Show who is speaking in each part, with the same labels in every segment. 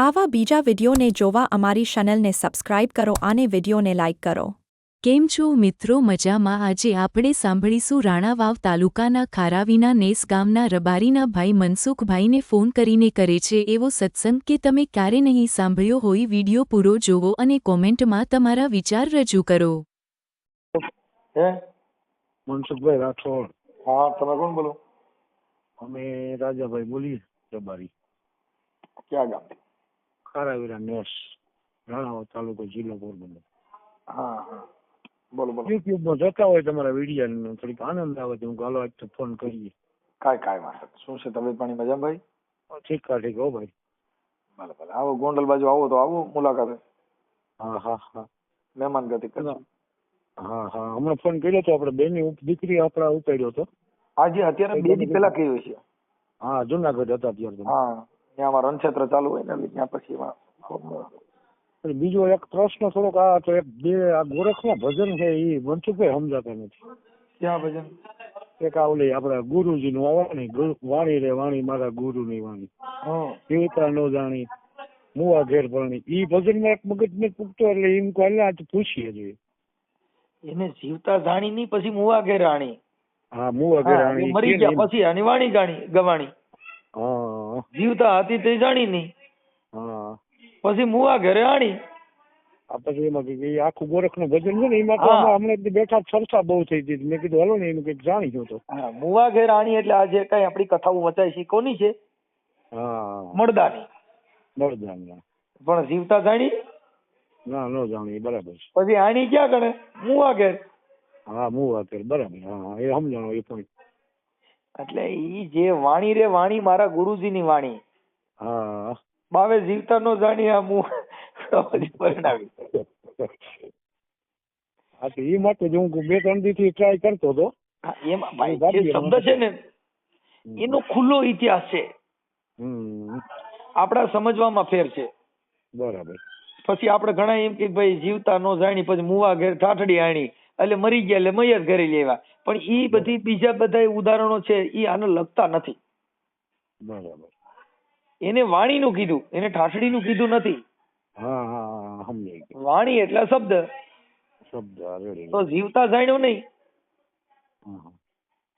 Speaker 1: આવા બીજા વિડીયોને જોવા અમારી ચેનલને સબસ્ક્રાઇબ કરો અને વિડીયોને લાઇક કરો.
Speaker 2: કેમ છો મિત્રો? મજામાં. આજે આપણે સાંભળીશું રાણાવાવ તાલુકાના ખારાવીના નેસ ગામના રબારીના ભાઈ મનસુખભાઈને ફોન કરીને કરે છે. એવો સત્સંગ કે તમે ક્યારે નહીં સાંભળ્યો હોય વીડિયો પૂરો જોવો અને કોમેન્ટમાં તમારા વિચાર રજૂ કરો.
Speaker 3: મનસુખભાઈ રાઠોડ.
Speaker 4: હા તમે કોણ બોલો?
Speaker 3: અમે રાજાભાઈ બોલીએ રબારી.
Speaker 4: ક્યાં ગામ?
Speaker 3: ખારાવીરા નેસ રાણાવા તાલુકો જિલ્લો પોરબંદર.
Speaker 4: હા હા. બોલો બોલો.
Speaker 3: યુટ્યુબમાં જોતા હોય તમારા વીડિયો થોડીક આનંદ આવે તો હું ગાલો આજ તો ફોન કરીએ.
Speaker 4: કાંઈ કાંઈ વાત શું છે તબિયત પાણી મજા ભાઈ?
Speaker 3: ઠીક ઠીક હો ભાઈ.
Speaker 4: ભલે ભલે. આવો ગોંડલ બાજુ આવો તો આવો મુલાકાતે.
Speaker 3: હા હા હા.
Speaker 4: મહેમાન ગતિ
Speaker 3: હા હા હમણાં ફોન કર્યો તો આપણે બેની દીકરી આપણા ઉપાડ્યો હતો.
Speaker 4: આજે અત્યારે બે દી પહેલા કહ્યું છે.
Speaker 3: હા જુનાગઢ હતા અત્યારે
Speaker 4: હા. ત્યાં રણક્ષેત્ર ચાલુ હોય ને એટલે ત્યાં પછી એમાં
Speaker 3: બીજો એક પ્રશ્ન થોડોક આ તો એક બે આ ગોરખના ભજન છે એ મનસુખભાઈ સમજાતા નથી.
Speaker 4: ક્યાં ભજન?
Speaker 3: એક આ ઓલી આપડે ગુરુજી નું વાણી વાણી રે વાણી મારા ગુરુની વાણી.
Speaker 4: હમ
Speaker 3: દેવતા નો જાણી મુવા ઘેર પરણી. ઈ ભજનમાં એક મગજ ને પૂગતો એટલે એમ કહે ને આજ પૂછીએ જોઈએ
Speaker 4: એને જીવતા જાણી નહીં પછી મુવા ઘેર આણી
Speaker 3: હા મુવા ઘેર
Speaker 4: રાણી મરી ગયા પછી આની વાણી ગાણી ગવાણી.
Speaker 3: હા.
Speaker 4: જીવતા હતી તે જાણી નહીં
Speaker 3: હા.
Speaker 4: પછી મુવા ઘરે આણી.
Speaker 3: આ પછી એમાં કે આખું ગોરખનું ભજન છે ને એમાં તો. હમણાં બેઠા ચર્ચા બહુ થઈ હતી. મેં કીધું હાલો ને એનું કંઈક જાણી તો.
Speaker 4: હા મુવા ઘેર આણી એટલે આજે કઈ આપણી કથાઓ વચાય છે કોની છે?
Speaker 3: હા.
Speaker 4: મળદાની.
Speaker 3: મળદાની
Speaker 4: પણ જીવતા જાણી?
Speaker 3: ના ન જાણી બરાબર છે.
Speaker 4: પછી આણી ક્યાં કરે મુવા ઘેર.
Speaker 3: હા મુવા ઘેર બરાબર હા હા એ સમજાણો એ પોઈન્ટ
Speaker 4: એટલે ઈ જે વાણી રે વાણી મારા ગુરુજીની વાણી.
Speaker 3: હા.
Speaker 4: બાવે જીવતા નો જાણી આ મુ. પછી પરણાવી.
Speaker 3: હા તો એ માટે જ હું બે ત્રણ દી થી ટ્રાય કરતો હતો.
Speaker 4: એમાં ભાઈ જે શબ્દ છે ને એનો ખુલ્લો ઇતિહાસ છે. આપણા સમજવામાં ફેર છે.
Speaker 3: બરાબર.
Speaker 4: પછી આપણે ઘણા એમ કે ભાઈ જીવતા નો જાણી પછી મુવા ઘેર ઠાઠડી આણી. એટલે મરી ગયા એટલે મૈયત ઘરે લેવા પણ એ બધી બીજા બધા ઉદાહરણો છે એ આને લગતા નથી.
Speaker 3: બરાબર.
Speaker 4: એને વાણીનું કીધું એને ઠાસડીનું કીધું નથી. વાણી એટલે શબ્દ.
Speaker 3: શબ્દ
Speaker 4: તો જીવતા જાણ્યો નહીં.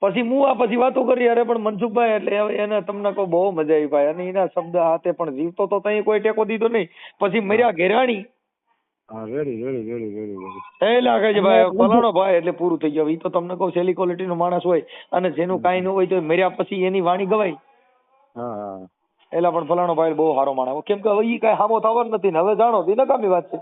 Speaker 3: પછી હું
Speaker 4: આ પછી વાતો કરી અરે પણ મનસુખભાઈ એટલે એને તમને કહું બહુ મજા આવી ભાઈ. અને એના શબ્દ હાથે પણ જીવતો તો તઈ કોઈ ટેકો દીધો નહીં. પછી મર્યા ઘેરાણી. ફલાણો ભાઈ એટલે પૂરું થઈ ગયું. એ તો તમને કહું સેલી ક્વોલિટી નો માણસ હોય અને જેનું કાંઈ ન હોય તો મર્યા પછી એની વાણી ગવાય. એલા પણ ફલાણો ભાઈ બહુ સારો માણસ. કેમ કે હવે એ કઈ હામો થવા નથી ને હવે જાણો તી નકામી વાત છે.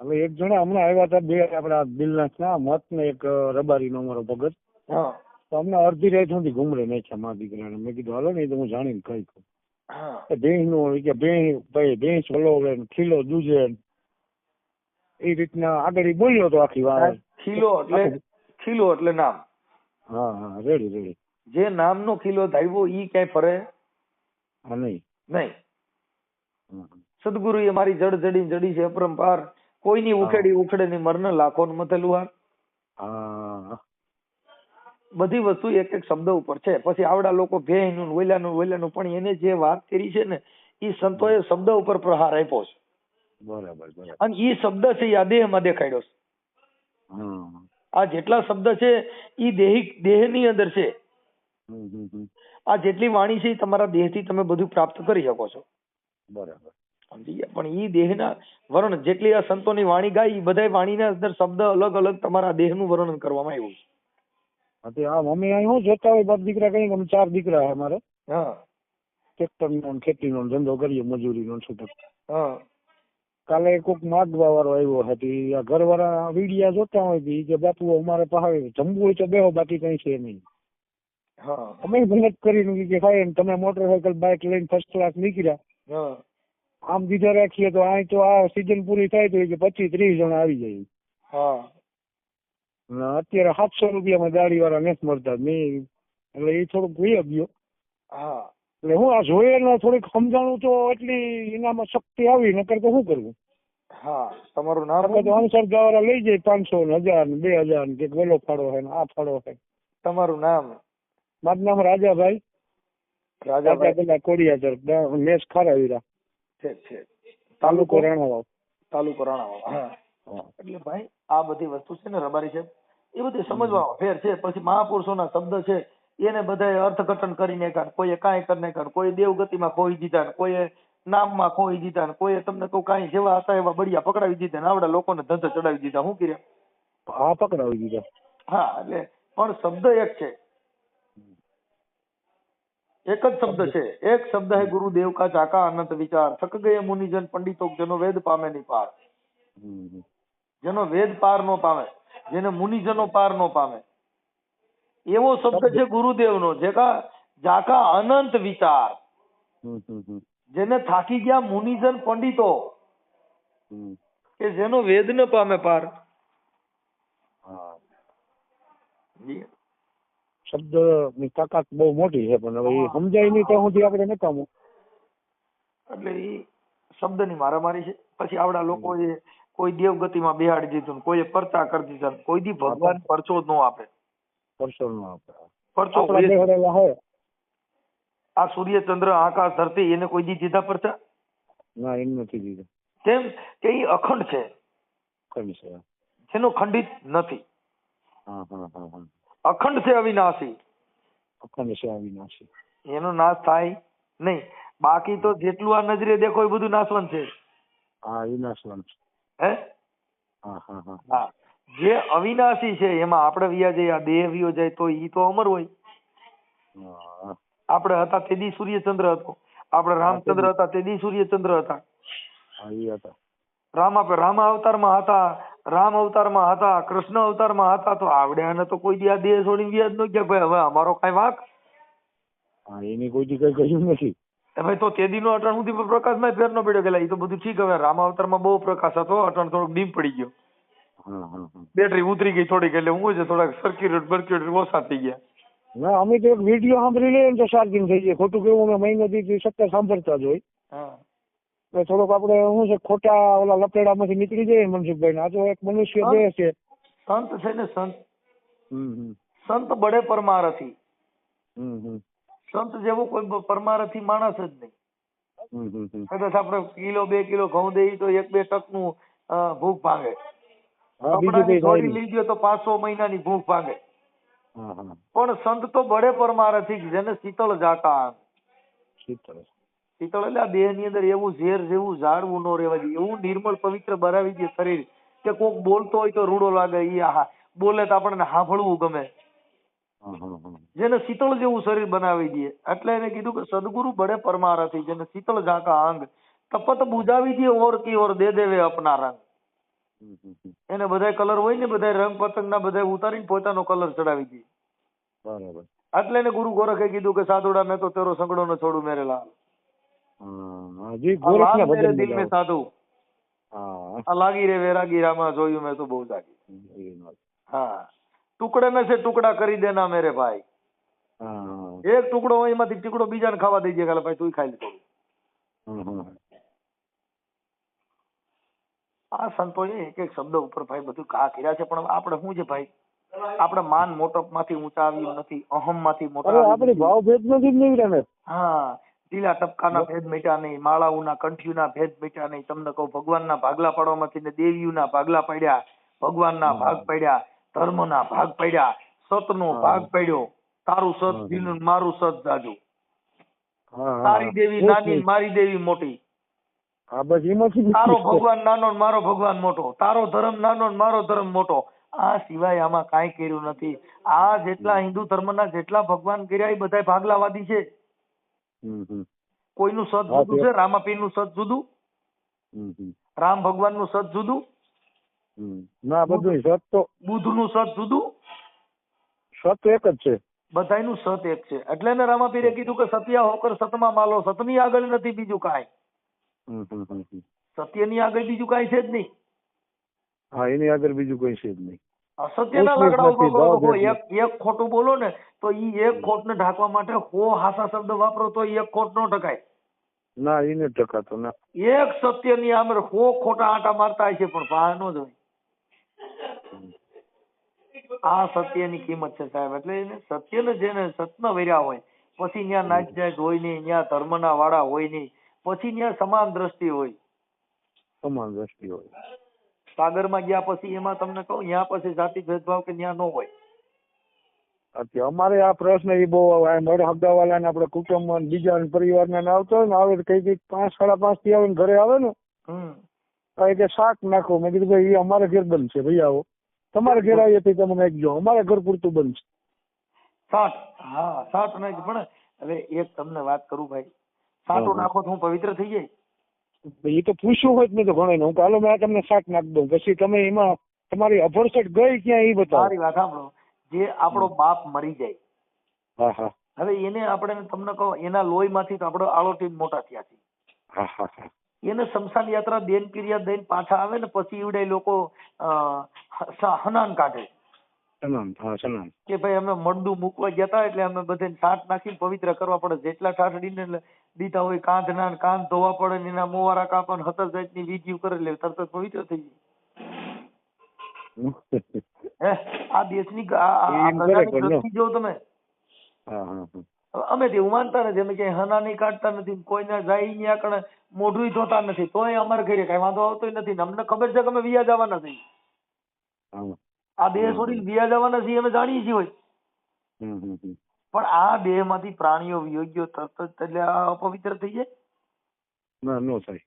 Speaker 3: હવે એક જણા હમણાં આવ્યા હતા બે આપડા દિલના ના મત ને એક રબારી નો અમારો ભગત.
Speaker 4: હા.
Speaker 3: તો અમને અડધી રાત સુધી ઘુમરે નાખ્યા મા દીકરાને. મેં કીધું હાલો ને એ તો હું જાણીને કહી કહું ભેંસનું કે ભેંસ ભાઈ ભેંસ વલોવે ખીલો દૂજે એ રીતના આગળ બોલ્યો હતો આખી વાત
Speaker 4: ખીલો એટલે ખીલો એટલે નામ.
Speaker 3: હા હા રેડી રેડી.
Speaker 4: જે નામનો ખીલો ધાવ્યો ઈ ક્યાંય ફરે?
Speaker 3: નહીં.
Speaker 4: નહીં. સદગુરુ એ મારી જડ જડી જડી છે અપરંપાર. કોઈની ઉખેડી ઉખડે ની મરણ લાખો નું મથેલું હાર બધી વસ્તુ એક એક શબ્દ ઉપર છે. પછી આવડા લોકો ભેયનું વેલાનું વેલાનું પણ એને જે વાત કરી છે ને એ સંતોએ શબ્દ ઉપર પ્રહાર આપ્યો છે.
Speaker 3: બરાબર બરાબર.
Speaker 4: અને એ શબ્દ છે એ આ દેહમાં દેખાડ્યો છે. આ જેટલા શબ્દ છે એ દેહિક દેહની અંદર છે. આ જેટલી વાણી છે એ તમારા દેહથી તમે બધું પ્રાપ્ત કરી શકો છો.
Speaker 3: બરાબર.
Speaker 4: સમજી ગયા? પણ ઈ દેહના વર્ણન જેટલી આ સંતોની વાણી ગાઈ ઈ બધાય વાણીના અંદર શબ્દ અલગ અલગ તમારા દેહનું વર્ણન કરવામાં આવ્યું છે.
Speaker 3: હા તે આ મમ્મી અહીં હું જોતા હોય બાપ દીકરા કઈ અમે ચાર દીકરા છે અમારે.
Speaker 4: હા.
Speaker 3: ટ્રેક્ટર નો ખેતી નો ધંધો કરીએ મજૂરી નો છૂટક
Speaker 4: હા.
Speaker 3: કાલે કોક માગવા વાળો આવ્યો હતી. આ ઘરવાળા વીડિયા જોતા હોય તી કે બાપુ અમારે પહાડે જમવું હોય તો બેહો બાકી કઈ છે નહીં.
Speaker 4: હા.
Speaker 3: અમે મહેનત કરીને કે ખાય ને તમે મોટરસાયકલ બાઇક લઈને ફર્સ્ટ ક્લાસ નીકળ્યા. આમ દીધા રાખીએ તો અહીં તો આ સીઝન પૂરી થાય તો કે પચીસ ત્રીસ જણા આવી જાય.
Speaker 4: હા.
Speaker 3: અત્યારે સાતસો રૂપિયામાં ગાડી વાળા નથી મળતા. મેં એટલે એ થોડુંક વહી ગયો.
Speaker 4: હા.
Speaker 3: એટલે હું આ જોઈએ ને થોડીક સમજાણું તો એટલી એનામાં શક્તિ આવી નકર તો શું કરવું?
Speaker 4: હા તમારું નામ
Speaker 3: તો અણસર વાળા લઈ જાય પાંચસો ને હજાર ને બે હજાર ને કે વેલો ફાળો છે ને આ ફાળો છે
Speaker 4: તમારું નામ?
Speaker 3: મારું નામ રાજાભાઈ. રાજા
Speaker 4: રાજાભાઈ
Speaker 3: પેલા કોડિયાચર મેસ ખારાવીરા.
Speaker 4: ઠીક ઠીક.
Speaker 3: તાલુકો? રાણાવાવ.
Speaker 4: તાલુકો રાણાવાવ હા.
Speaker 3: હા.
Speaker 4: એટલે ભાઈ આ બધી વસ્તુ છે ને રબારી છે એ બધી સમજવામાં ફેર છે. પછી મહાપુરુષોના શબ્દ છે એને બધાએ અર્થઘટન કરીને કાઢ. કોઈએ કાંઈ કરીને કાઢ. કોઈ દેવગતિમાં ખોઈ દીધા ને કોઈએ નામમાં ખોઈ દીધા ને કોઈએ તમને કહું કાંઈ જેવા હતા એવા બળિયા પકડાવી દીધા ને આવડા લોકોને ધંધો ચડાવી દીધા. શું કર્યા
Speaker 3: હા પકડાવી દીધા.
Speaker 4: હા એટલે પણ શબ્દ એક છે. એક જ શબ્દ છે. એક શબ્દ હે ગુરુદેવ કા ચાકા અનંત વિચાર. થક ગયે મુનિજન પંડિતો જેનો વેદ પામે નહીં પાર. જેનો વેદ પાર નો પામે જેને મુનિજનો પાર નો પામે. એવો શબ્દ છે ગુરુદેવનો જે કા જાકા અનંત વિચાર. જેને થાકી ગયા મુનિજન પંડિતો. કે જેનો વેદ ન પામે પાર.
Speaker 3: શબ્દની તાકાત બહુ મોટી છે પણ હવે એ સમજાય નહીં ત્યાં સુધી આપણે નકામું
Speaker 4: એટલે એ શબ્દની મારામારી છે. પછી આવડા લોકોએ કોઈ દેવગતિમાં બેહાડી દીધું ને કોઈએ પરચા કરી દીધા કોઈ દી ભગવાન પરચો ન આપે.
Speaker 3: પરસો નો આપણે
Speaker 4: પરચો
Speaker 3: બેહડેલા હોય.
Speaker 4: આ સૂર્ય ચંદ્ર આકાશ ધરતી એને કોઈ દી દીધા પરચા
Speaker 3: ના એમ નથી દીધું.
Speaker 4: કેમ? કે એ અખંડ છે.
Speaker 3: ખરી છે.
Speaker 4: જેનો ખંડિત નથી. અખંડ છે અવિનાશી.
Speaker 3: અખંડ છે અવિનાશી.
Speaker 4: એનો નાશ થાય નહીં. બાકી તો જેટલું આ નજરે દેખો એ બધું નાશવંત છે.
Speaker 3: હા વિનાશવાન છે.
Speaker 4: હે?
Speaker 3: હા હા હા.
Speaker 4: હા. જે અવિનાશી છે એમાં આપણે વ્યા જઈએ આ દેહ વ્યો જાય તો ઈ તો અમર હોય. આપણે હતા તે દી સૂર્યચંદ્ર હતો. આપણે રામચંદ્ર હતા તે દી સૂર્યચંદ્ર હતા.
Speaker 3: હતા.
Speaker 4: રામ આપણે રામ અવતારમાં હતા રામ અવતારમાં હતા કૃષ્ણ અવતારમાં હતા તો આવડ્યાને તો કોઈ દી આ દેહ છોડીને વ્યાજ ન ગયા. ભાઈ હવે અમારો કઈ વાંક?
Speaker 3: એની કોઈ દી કઈ કહ્યું નથી.
Speaker 4: હવે ભાઈ તો તે દીનો અટણ સુધી પ્રકાશમાં ફેર ન પડ્યો કે એ તો બધું ઠીક. હવે રામ અવતારમાં બહુ પ્રકાશ હતો અટણ થોડોક ડીમ પડી ગયો. બેટરી ઉતરી ગઈ થોડીક એટલે હું છે થોડાક સર્ક્યુલેટ બર્ક્યુલેટ ઓછા થઈ ગયા.
Speaker 3: ના અમે તો એક વીડિયો સાંભળી લઈએ તો ચાર્જિંગ થઈ જાય. ખોટું કેવું અમે મહિનો દી સત્તર સાંભળતા જ હોય.
Speaker 4: હા.
Speaker 3: તો થોડોક આપણે શું છે ખોટા ઓલા લપેડામાંથી નીકળી જઈએ ને મનસુખભાઈ આ તો એક મનુષ્ય. દેહ છે.
Speaker 4: સંત છે ને સંત? સંત બડે પરમારથી. સંત જેવો કોઈ પરમારથી માણસ જ નહીં. કદાચ આપણે કિલો બે કિલો ઘઉં દઈએ તો એક બે ટકનું ભૂખ ભાંગે. કપડાની જોડી લઈ ગયો તો પાંચસો મહિનાની ભૂખ ભાંગે. પણ સંત તો બડે પરમારથી જેને શીતળ જાતા
Speaker 3: શીતળ.
Speaker 4: શીતળ એટલે આ દેહની અંદર એવું ઝેર જેવું ઝાડવું ન રહેવા જોઈએ એવું નિર્મળ પવિત્ર બનાવી દે શરીર કે કોક બોલતો હોય તો રૂડો લાગે ઈ આહા બોલે તો આપણને સાંભળવું ગમે. જેને શીતળ જેવું શરીર બનાવી દે એટલે એને કીધું કે સદગુરુ બડે પરમારથી જેને શીતળ ઝાંકા અંગ તપત બુજાવી દે ઓર કી ઓર દે દેવે અપના રંગ એને બધા કલર હોય ને બધા રંગ પતંગ ના બધા ઉતારીને પોતાનો કલર ચડાવી દે.
Speaker 3: બરાબર.
Speaker 4: એટલે એને ગુરુ ગોરખે કીધું કે સાધુડા મેં તો તેરો સંગડો ન છોડું મેરે લાલ મેરે દિલ મેં સાધુ.
Speaker 3: હા.
Speaker 4: આ લાગી રે વેરાગી રામા જોયું મેં તો બહુ જાગી. હા. ટુકડે મેં છે ટુકડા કરી દેના મેરે ભાઈ. એક ટુકડો હોય એમાંથી ટુકડો બીજાને ખાવા દઈ દે કે ભાઈ તું ખાઈ લે થોડું. આ સંતોએ એક એક શબ્દ ઉપર ભાઈ બધું કા કર્યા છે પણ આપણે શું છે ભાઈ? આપણે માન મોટપમાંથી ઊંચા આવ્યું નથી અહમમાંથી મોટા
Speaker 3: આપણી. ભાવ ભેદ નથી નહીં
Speaker 4: હા ઢીલા ટપકાના ભેદ મિટ્યા નહીં માળાઓના કંઠીઓના ભેદ મિટ્યા નહીં. તમને કહું ભગવાનના ભાગલા પાડવામાંથી ને દેવીઓના ભાગલા પડ્યા ભગવાનના ભાગ પડ્યા ધર્મના ભાગ પડ્યા સતનો. ભાગ પડ્યો. તારું સત. મારું સત જાજુ. તારી દેવી નાની મારી દેવી મોટી.
Speaker 3: હા બસ એમાંથી
Speaker 4: તારો ભગવાન નાનો ને મારો ભગવાન મોટો. તારો ધર્મ નાનો ને મારો ધર્મ મોટો. આ સિવાય આમાં કાંઈ કર્યું નથી. આ જેટલા હિન્દુ ધર્મના જેટલા ભગવાન કર્યા એ બધા ભાગલાવાદી છે. કોઈનું સત જુદું છે રામાપીરનું સત જુદું? રામ ભગવાન ભગવાનનું સત જુદું?
Speaker 3: ના બધું સત તો
Speaker 4: બુદ્ધનું સત જુદું?
Speaker 3: સત એક જ છે.
Speaker 4: બધાયનું સત એક છે. એટલે ને રામાપીરે કીધું કે સત્યા હોકર સતમાં માલો સતની આગળ નથી બીજું કાંઈ. સત્યની આગળ બીજું કઈ છે જ નહીં.
Speaker 3: હા એની આગળ બીજું કઈ છે જ નહીં.
Speaker 4: અસત્યના લાકડા ઉપર કરો એક એક ખોટું બોલો ને તો ઈ એક ખોટને ઢાંકવા માટે હો હાસા શબ્દ વાપરો તો એક ખોટ નો ઢકાય.
Speaker 3: ના એને ટકાતો ના.
Speaker 4: એક સત્યની આમર હો ખોટા આંટા મારતા છે પણ પા નો જ હોય આ સત્યની કિંમત છે સાહેબ એટલે એને સત્યને જેને સતન વર્યા હોય પછી ત્યાં નાચ જાય હોય નહીં ત્યાં ધર્મના વાળા હોય નહીં પછી ત્યાં સમાન દ્રષ્ટિ હોય.
Speaker 3: સમાન દ્રષ્ટિ હોય.
Speaker 4: સાગરમાં ગયા પછી એમાં તમને કહું ત્યાં પછી જાતિ ભેદભાવ કે ત્યાં ન હોય.
Speaker 3: અત્યારે અમારે આ પ્રશ્ન એ બહુ આવે. આ ને આપડે કુટુંબ બીજા પરિવાર ને આવતો હોય ને આવે કઈ કઈ પાંચ સાડા પાંચથી આવે ને ઘરે આવે ને
Speaker 4: હમ.
Speaker 3: કે શાક નાખો. મેં કીધું ભાઈ અમારે ઘેર બંધ છે ભાઈ આવો. તમારે ઘેર આવીએ તો તમે નાખજો અમારે ઘર પૂરતું બંધ છે
Speaker 4: સાત. હા સાત નાખ પણ હવે એક તમને વાત કરું ભાઈ. સાટું નાખો તો હું પવિત્ર થઈ જાય?
Speaker 3: એ તો પૂછ્યું હોય જ મેં તો ઘણા હું કાલો મેં તમને શાક નાખી દઉં. પછી તમે એમાં તમારી અભરસટ ગઈ ક્યાં એ બતાવો.
Speaker 4: સારી વાત સાંભળો. જે આપણો બાપ મરી જાય.
Speaker 3: હા હા.
Speaker 4: હવે એને આપણે તમને કહો એના લોહીમાંથી તો આપણે આળોટી મોટા થયા
Speaker 3: હા
Speaker 4: એને શમશાન યાત્રા દેન ક્રિયા દઈને પાછા આવે ને પછી ઈવડે લોકો હનાન કાઢે. કે ભાઈ અમે મંડું મૂકવા ગયા હતા એટલે અમે બધે સાટ નાખીને પવિત્ર કરવા પડે. જેટલા ઠાઠડીને એટલે દીધા હોય કાંધના ને કાંધ ધોવા પડે ને એના મોવારા કાપા ને હતર જાતની વિધિઓ કરે લે તરત જ પવિત્ર થઈ જાય. આ દેશની આ-
Speaker 3: નો.
Speaker 4: જો તમે. અમે એવું માનતા નથી અમે ક્યાંય હના નહીં કાઢતા નથી કોઈને જાય ત્યાં કણે મોઢું ધોતા નથી તોય અમારે ઘરે કઈ વાંધો આવતો નથી ને અમને ખબર છે કે અમે વિયા જવા છીએ. આ દેશ છોડીને વિયા જવાના છીએ અમે જાણીએ છીએ હોય. પણ આ દેહમાંથી પ્રાણીઓ વિયોગ્યો તરત જ એટલે આ અપવિત્ર થઈ જાય?
Speaker 3: ના નો થાય.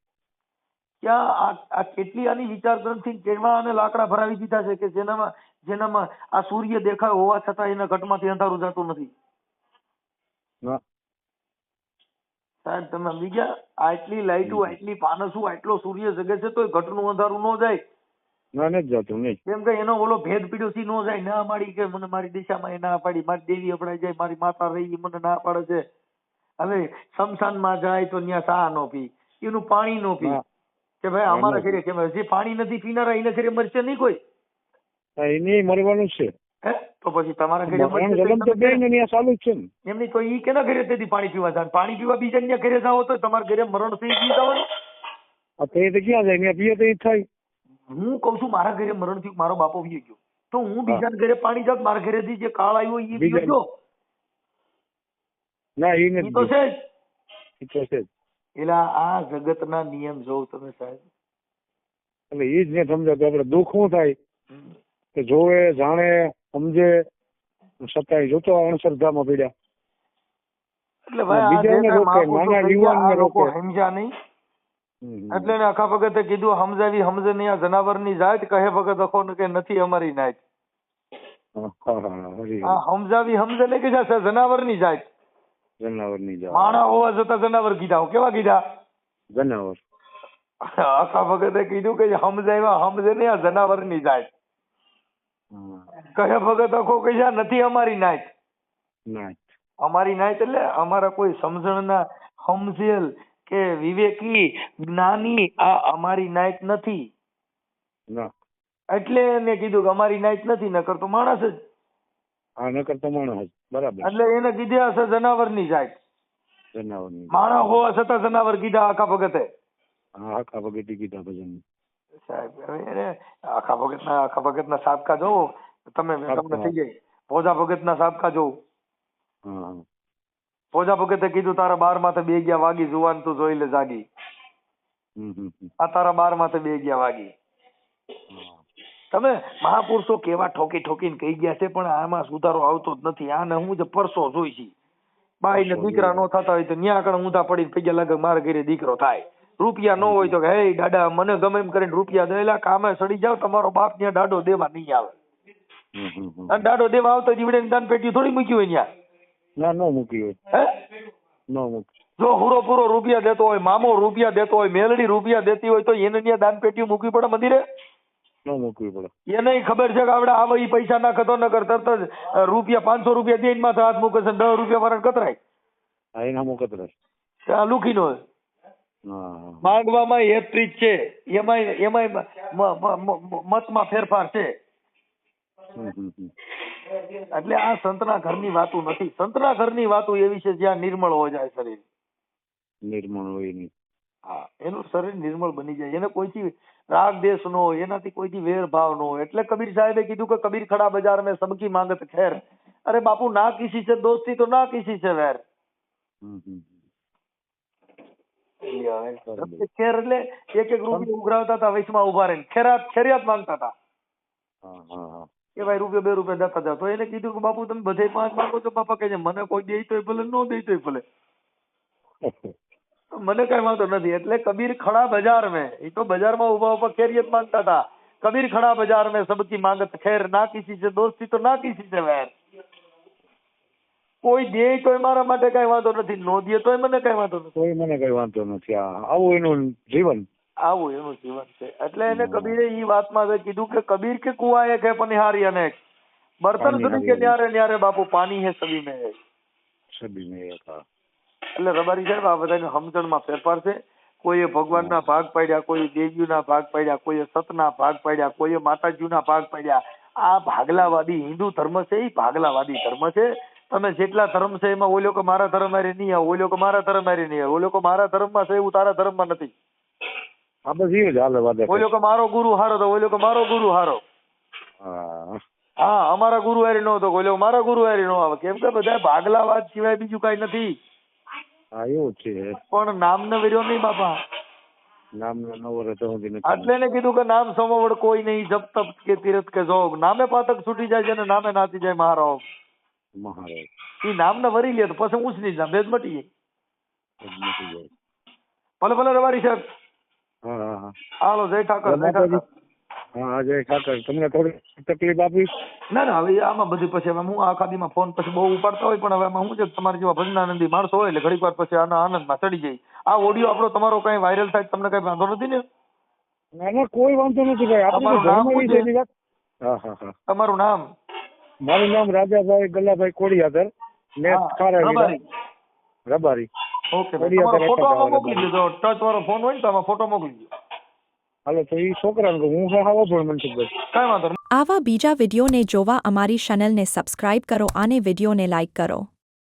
Speaker 4: ક્યાં આ કેટલી આની વિચાર ગ્રંથિ કેવા અને લાકડા ભરાવી દીધા છે કે જેનામાં જેનામાં આ સૂર્ય દેખાય હોવા છતાં એના ઘટમાંથી અંધારું જતું નથી? સાહેબ તમે સમજી ગયા? આટલી લાઈટો આટલી પાનસું આટલો સૂર્ય જગે છે તો ઘટનું અંધારું ન જાય.
Speaker 3: ના નથી જતું નહીં.
Speaker 4: કેમ કે એનો ઓલો ભેદ પીડ્યો નો જાય ના માડી કે મને મારી દિશામાં એ ના પાડી મારી દેવી અપડાઈ જાય મારી માતા રહી મને ના પાડે છે. હવે શમશાનમાં જાય તો ત્યાં સા નો પી? એનું પાણી નો પી? કે ભાઈ અમારા ઘરે કેમ જે પાણી નથી પીનારા એના ઘરે મરશે નહીં કોઈ?
Speaker 3: એને મરવાનું છે.
Speaker 4: હે? તો પછી તમારા ઘરે
Speaker 3: જલમ
Speaker 4: તો
Speaker 3: ને ચાલુ જ છે ને.
Speaker 4: એમની તો ઈ કેના ઘરે તેથી પાણી પીવા જાય? પાણી પીવા બીજા ઘરે જાવ તો તમારા ઘરે મરણ થઈ ગયું જવાનું
Speaker 3: તો તો ક્યાં જાય? પીએ તો એ થાય.
Speaker 4: હું કઉ છું મારા ઘરે મરણ થયું મારો બાપો વી ગયો. તો હું બીજા ઘરે પાણી જાત મારા ઘરેથી જે કાળ આવ્યો એ
Speaker 3: બીજા-
Speaker 4: ગયો.
Speaker 3: ના એ નથી
Speaker 4: તો છે
Speaker 3: એ તો છે
Speaker 4: એટલે આ જગતના નિયમ જોવ તમે સાહેબ.
Speaker 3: એટલે એ જ ને સમજાતું આપણે દુઃખ શું થાય? કે જોવે જાણે સમજે છતાંય જોતો અણસરધામાં પીડ્યા.
Speaker 4: એટલે ભાઈ
Speaker 3: બીજાને રોકે, નાના યુવાનને રોકે.
Speaker 4: સમજ્યા નહીં. એટલે એને આખા ભગતે કીધું સમજાવી સમજે નહીં આ જનાવરની જાત. કહે ભગત અખો ને કે નથી અમારી નાત આ સમજાવી સમજે ને કે છે જનાવરની જાત.
Speaker 3: જનાવરની જાત.
Speaker 4: માણા હોવા જતા જનાવર કીધા કેવા કીધા?
Speaker 3: જનાવર.
Speaker 4: આખા ભગતે કીધું કે સમજાવ્યા સમજે નહીં આ જનાવરની જાત. કહે ભગત અખો કે નથી અમારી નાત
Speaker 3: ના
Speaker 4: અમારી નાત એટલે અમારા કોઈ સમજણના સમજેલ કે વિવેકી જ્ઞાની આ અમારી નાત નથી. એટલે એને કીધું કે અમારી નાત નથી નકર તો માણસ જ.
Speaker 3: હા નકર તો માણસ બરાબર.
Speaker 4: એટલે એને કીધા હશે જનાવરની જાત.
Speaker 3: જનાવરની.
Speaker 4: માણસ હોવા છતાં જનાવર કીધા આખા ભગતે.
Speaker 3: હા આખા ભગતી કીધા ભજન.
Speaker 4: સાહેબ હવે આખા ભગતના આખા ભગતના સાબકા જોવો. તમે તમને થઈ જાય. ભોજા ભગતના સાબકા જોવો.
Speaker 3: હા
Speaker 4: ભગતે કીધું તારા બાર માથે બે ગયા વાગી જુવાન તું જોઈ લે જાગી. આ તારા બાર માથે બે ગયા વાગી. તમે મહાપુરુષો કેવા ઠોકી ઠોકીને કહી ગયા છે પણ આમાં સુધારો આવતો જ નથી. આને હું જ પરસો જોઈ છી. બાઈ ને દીકરા નો થતા હોય તો ન્યા આગળ ઊંધા પડીને પૈયા લાગે મારા ઘરે દીકરો થાય. રૂપિયા ન હોય તો કે હે દાડા મને ગમે એમ કરીને રૂપિયા દેલા કામે સડી જાવ તમારો બાપ ત્યાં દાડો દેવા નહીં આવે. અને દાડો દેવા આવતો જીવડે દાન પેટી થોડી મૂક્યું હોય ત્યાં
Speaker 3: ના નો મૂકી હોય.
Speaker 4: હે?
Speaker 3: નો મૂકી.
Speaker 4: જો હુરો પૂરો રૂપિયા દેતો હોય મામો રૂપિયા દેતો હોય મેલડી રૂપિયા દેતી હોય તો એને ત્યાં દાન પેટી મૂકવી પડે મંદિરે?
Speaker 3: નો મૂકવી પડે.
Speaker 4: એને ખબર છે કે આપણે આવે ઈ પૈસા નાખતો ન કર તરત જ રૂપિયા પાંચસો રૂપિયા દઈને માથે હાથ મૂકે છે દસ રૂપિયા વાળાને કતરાય.
Speaker 3: હા એના મૂકે
Speaker 4: કતરાય. આ
Speaker 3: લુખી નો.
Speaker 4: માંગવામાં હેતપ્રીત છે. એમાંય એમાંય મ- મ- મ- મતમાં ફેરફાર છે. એટલે આ સંતના ઘરની વાતો નથી. સંતના ઘરની વાતો એવી છે જ્યાં નિર્મળ હોય જાય શરીર.
Speaker 3: નિર્મળ હોય નહીં.
Speaker 4: હા એનું શરીર નિર્મળ બની જાય. એને કોઈથી રાગ દેશ નો હોય એનાથી કોઈથી વેર ભાવ નો હોય. એટલે કબીર સાહેબે કીધું કે કબીર ખડા બજાર મેં સબકી માંગત ખેર. અરે બાપુ ના કિસી છે દોસ્તી તો ના કિસી છે વેર. ખેર એટલે એક એક રૂપિયા ઉઘરાવતા હતા વચમાં ઊભા રહીને. ખેરાત ખેરિયાત માંગતા હતા.
Speaker 3: હા હા હા.
Speaker 4: કે ભાઈ રૂપિયા બે રૂપિયા દેતા જાવ તો એને કીધું કે બાપુ તમે બધે પાંચ માંગો છો? બાપા કહે મને કોઈ દે તોય ભલે ન દે તોય ભલે. મને કઈ વાંધો નથી. એટલે કબીર ખડા બજાર મેં એ તો બજારમાં ઊભા ઊભા ખેરિયત માંગતા હતા. કબીર ખડા બજાર મેં સબકી માંગત. ખેર ના કિસી છે દોસ્તી તો ના કિસી છે વેર. કોઈ દે તો મારા માટે કઈ વાંધો નથી. નો દે તોય મને કઈ વાંધો નથી.
Speaker 3: મને કઈ વાંધો નથી. આવું એનું જીવન.
Speaker 4: આવું એનું જીવન છે. એટલે એને કબીરે એ વાતમાં કીધું કે કબીર કે કુવા એક હે પનિહારી અનેક બર્તન
Speaker 3: પાણી
Speaker 4: કે ન્યારે ન્યારે બાપુ પાણી હે સબી મેં है
Speaker 3: મેં
Speaker 4: એટલે રબારી સાહેબ આ બધાની સમજણમાં ફેરફાર છે. કોઈએ ભગવાનના ભાગ પાડ્યા કોઈ દેવજીના ભાગ પાડ્યા કોઈએ સતના ભાગ પાડ્યા કોઈએ માતાજીના ભાગ પાડ્યા. આ ભાગલાવાદી હિન્દુ ધર્મ છે એ ભાગલાવાદી ધર્મ છે. તમે જેટલા ધર્મ છે એમાં ઓલો કે મારા ધર્મ હારે નહીં આવે ઓલો કે મારા ધર્મ હારે નહીં આવે ઓલો કે મારા ધર્મમાં છે એવું તારા ધર્મમાં નથી.
Speaker 3: આ બસ એ જ હાલે વાદે
Speaker 4: ઓલો કે મારો ગુરુ હારો તો ઓલો કે મારો ગુરુ હારો.
Speaker 3: હા.
Speaker 4: હા અમારા ગુરુ હારી નો તો ઓલો મારા ગુરુ હારી નો આવે. કેમ કે બધા ભાગલાવાદ સિવાય બીજું કઈ નથી.
Speaker 3: હા એવું છે.
Speaker 4: પણ નામને વિર્યો નહીં બાપા.
Speaker 3: નામ
Speaker 4: એટલે એને કીધું કે નામ સમવડ કોઈ નહીં જપ તપ કે તીરથ કે જોગ. નામે પાતક છૂટી જાય છે અને નામે નાતી જાય મારો
Speaker 3: એ
Speaker 4: નામ નામને વરી લે તો પછી ઊંચ નહીં જાય ભેદ મટી જાય.
Speaker 3: એ.
Speaker 4: ભલે ભલે રવારી સાહેબ.
Speaker 3: હા હા હા
Speaker 4: હાલો જય ઠાકર જય ઠાકર.
Speaker 3: હા જય ઠાકર. તમને થોડી તકલીફ આપી?
Speaker 4: ના ના હવે આમાં બધી પછી હવે હું આ ખાદીમાં ફોન પછી બહુ ઉપાડતા હોય પણ હવે આમાં હું છે તમારા જેવા ભજનાનંદી માણસો હોય એટલે ઘડીક વાર પછી આના આનંદમાં ચડી જાય. આ ઓડિયો આપણો તમારો કઈ વાયરલ થાય તમને કઈ વાંધો નથી ને?
Speaker 3: ના ના કોઈ વાંધો નથી ભાઈ. આપણું
Speaker 4: નામ?
Speaker 3: વિશેની વાત હા હા હા.
Speaker 4: તમારું નામ?
Speaker 3: મારું નામ રાજાભાઈ ગલ્લાભાઈ કોડિયાદર ને
Speaker 4: રબારી.
Speaker 3: રબારી.
Speaker 4: ઓકે. તમારો ફોટો આમાં મોકલી દેજો. ટચ વાળો ફોન હોય ને તો આમાં ફોટો મોકલી દેજો
Speaker 3: હાલો તો એ છોકરાને હું હા હા પણ મનસુખભાઈ?
Speaker 4: કઈ વાંધો
Speaker 1: આવા બીજા વિડીયોને જોવા અમારી ચેનલને સબસ્ક્રાઇબ કરો અને વિડીયોને લાઇક કરો.